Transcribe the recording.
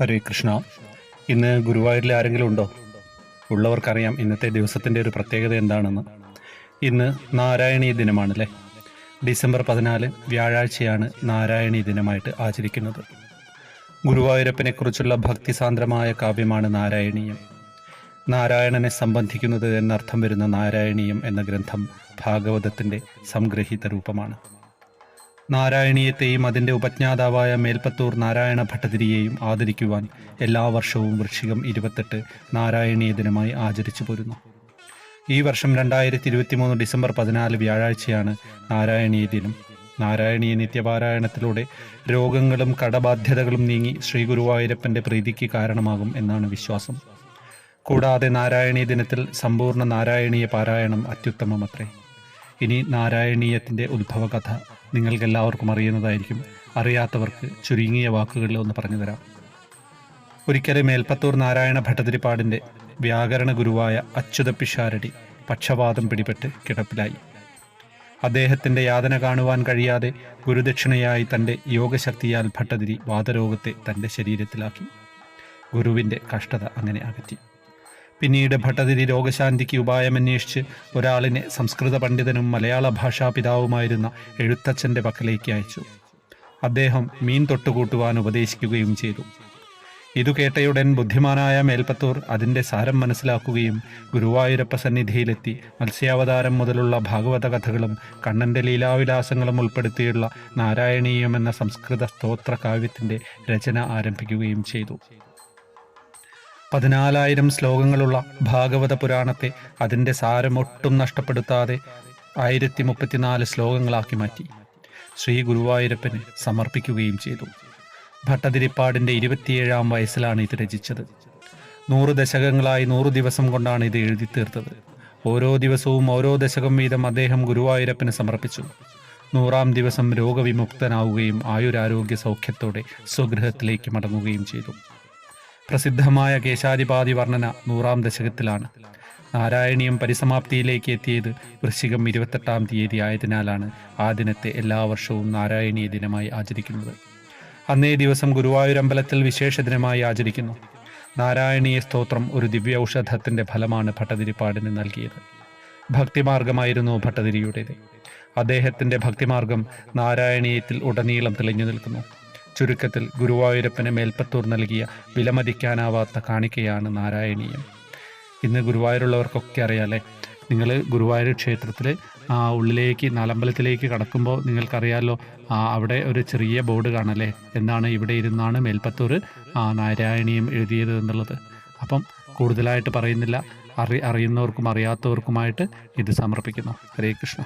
ഹരേ കൃഷ്ണ. ഇന്ന് ഗുരുവായൂരിൽ ആരെങ്കിലും ഉണ്ടോ? ഉള്ളവർക്കറിയാം ഇന്നത്തെ ദിവസത്തിന്റെ ഒരു പ്രത്യേകത എന്താണെന്ന്. ഇന്ന് നാരായണീ ദിനമാണല്ലേ? ഡിസംബർ പതിനാല് വ്യാഴാഴ്ചയാണ് നാരായണീ ദിനമായിട്ട് ആചരിക്കുന്നത്. ഗുരുവായൂരപ്പനെക്കുറിച്ചുള്ള ഭക്തിസാന്ദ്രമായ കാവ്യമാണ് നാരായണീയം. നാരായണനെ സംബന്ധിക്കുന്നത് എന്നർത്ഥം വരുന്ന നാരായണീയം എന്ന ഗ്രന്ഥം ഭാഗവതത്തിന്റെ സംഗ്രഹിത രൂപമാണ്. നാരായണീയത്തെയും അതിന്റെ ഉപജ്ഞാതാവായ മേൽപ്പത്തൂർ നാരായണ ഭട്ടതിരിയെയും ആദരിക്കുവാൻ എല്ലാ വർഷവും വൃശ്ചികം ഇരുപത്തെട്ട് നാരായണീയ ദിനമായി ആചരിച്ചു പോരുന്നു. ഈ വർഷം രണ്ടായിരത്തി ഇരുപത്തി മൂന്ന് ഡിസംബർ പതിനാല് വ്യാഴാഴ്ചയാണ് നാരായണീയ ദിനം. നാരായണീയ നിത്യപാരായണത്തിലൂടെ രോഗങ്ങളും കടബാധ്യതകളും നീങ്ങി ശ്രീ ഗുരുവായൂരപ്പന്റെ പ്രീതിക്ക് കാരണമാകും എന്നാണ് വിശ്വാസം. കൂടാതെ നാരായണീയ ദിനത്തിൽ സമ്പൂർണ നാരായണീയ പാരായണം അത്യുത്തമമത്രേ. ഇനി നാരായണീയത്തിന്റെ ഉത്ഭവകഥ. നിങ്ങൾക്കെല്ലാവർക്കും അറിയുന്നതായിരിക്കും. അറിയാത്തവർക്ക് ചുരുങ്ങിയ വാക്കുകളിൽ ഒന്ന് പറഞ്ഞു തരാം. ഒരിക്കലെ മേൽപ്പത്തൂർ നാരായണ ഭട്ടതിരിപ്പാടിന്റെ വ്യാകരണ ഗുരുവായ അച്യുത പിഷാരടി പക്ഷപാതം പിടിപെട്ട് കിടപ്പിലായി. അദ്ദേഹത്തിന്റെ യാതന കാണുവാൻ കഴിയാതെ ഗുരുദക്ഷിണയായി തന്റെ യോഗശക്തിയാൽ ഭട്ടതിരി വാതരോഗത്തെ തന്റെ ശരീരത്തിലാക്കി. ഗുരുവിന്റെ കഷ്ടത അങ്ങനെ അകറ്റി. പിന്നീട് ഭട്ടതിരി രോഗശാന്തിക്ക് ഉപായമന്വേഷിച്ച് ഒരാളിനെ സംസ്കൃത പണ്ഡിതനും മലയാള ഭാഷാ പിതാവുമായിരുന്ന എഴുത്തച്ഛന്റെ പക്കലേക്ക് അയച്ചു. അദ്ദേഹം മീൻ തൊട്ടുകൂട്ടുവാൻ ഉപദേശിക്കുകയും ചെയ്തു. ഇതു കേട്ടയുടൻ ബുദ്ധിമാനായ മേൽപ്പത്തൂർ അതിന്റെ സാരം മനസ്സിലാക്കുകയും ഗുരുവായൂരപ്പ സന്നിധിയിലെത്തി മത്സ്യാവതാരം മുതലുള്ള ഭാഗവത കഥകളും കണ്ണന്റെ ലീലാവിലാസങ്ങളും ഉൾപ്പെടുത്തിയുള്ള നാരായണീയം എന്ന സംസ്കൃത സ്തോത്ര കാവ്യത്തിന്റെ രചന ആരംഭിക്കുകയും ചെയ്തു. പതിനാലായിരം ശ്ലോകങ്ങളുള്ള ഭാഗവത പുരാണത്തെ അതിന്റെ സാരമൊട്ടും നഷ്ടപ്പെടുത്താതെ ആയിരത്തി മുപ്പത്തിനാല് ശ്ലോകങ്ങളാക്കി മാറ്റി. ശ്രീ ഗുരുവായൂരപ്പന് സമർപ്പിക്കുകയും ചെയ്തു. ഭട്ടതിരിപ്പാടിന്റെ ഇരുപത്തിയേഴാം വയസ്സിലാണ് ഇത് രചിച്ചത്. നൂറ് ദശകങ്ങളായി നൂറ് ദിവസം കൊണ്ടാണ് ഇത് എഴുതി തീർത്തത്. ഓരോ ദിവസവും ഓരോ ദശകം വീതം അദ്ദേഹം ഗുരുവായൂരപ്പന് സമർപ്പിച്ചു. നൂറാം ദിവസം രോഗവിമുക്തനാവുകയും ആയുരാരോഗ്യ സൗഖ്യത്തോടെ സ്വഗൃഹത്തിലേക്ക് മടങ്ങുകയും ചെയ്തു. പ്രസിദ്ധമായ കേശാരിപാതി വർണന നൂറാം ദശകത്തിലാണ്. നാരായണീയം പരിസമാപ്തിയിലേക്ക് എത്തിയത് വൃശ്ചികം ഇരുപത്തെട്ടാം തീയതി ആയതിനാലാണ് ആ ദിനത്തെ എല്ലാ വർഷവും നാരായണീയ ദിനമായി ആചരിക്കുന്നത്. അന്നേ ദിവസം ഗുരുവായൂരമ്പലത്തിൽ വിശേഷ ദിനമായി ആചരിക്കുന്നു. നാരായണീയ സ്തോത്രം ഒരു ദിവ്യ ഔഷധത്തിന്റെ ഫലമാണ് ഭട്ടതിരിപ്പാടിന് നൽകിയത്. ഭക്തിമാർഗമായിരുന്നു ഭട്ടതിരിയുടേത്. അദ്ദേഹത്തിന്റെ ഭക്തിമാർഗം നാരായണീയത്തിൽ ഉടനീളം തെളിഞ്ഞു നിൽക്കുന്നു. ചുരുക്കത്തിൽ ഗുരുവായൂരപ്പന് മേൽപ്പത്തൂർ നൽകിയ വിലമതിക്കാനാവാത്ത കാണിക്കയാണ് നാരായണീയം. ഇന്ന് ഗുരുവായൂരുള്ളവർക്കൊക്കെ അറിയാലേ നിങ്ങൾ ഗുരുവായൂർ ക്ഷേത്രത്തിൽ ആ ഉള്ളിലേക്ക് നാലമ്പലത്തിലേക്ക് കടക്കുമ്പോൾ നിങ്ങൾക്കറിയാമല്ലോ ആ അവിടെ ഒരു ചെറിയ ബോർഡ് കാണല്ലേ? എന്താണ് ഇവിടെ ഇരുന്നാണ് മേൽപ്പത്തൂർ നാരായണീയം എഴുതിയത് എന്നുള്ളത്. അപ്പം കൂടുതലായിട്ട് പറയുന്നില്ല. അറി അറിയുന്നവർക്കും അറിയാത്തവർക്കുമായിട്ട് ഇത് സമർപ്പിക്കുന്നു. ഹരേ കൃഷ്ണ.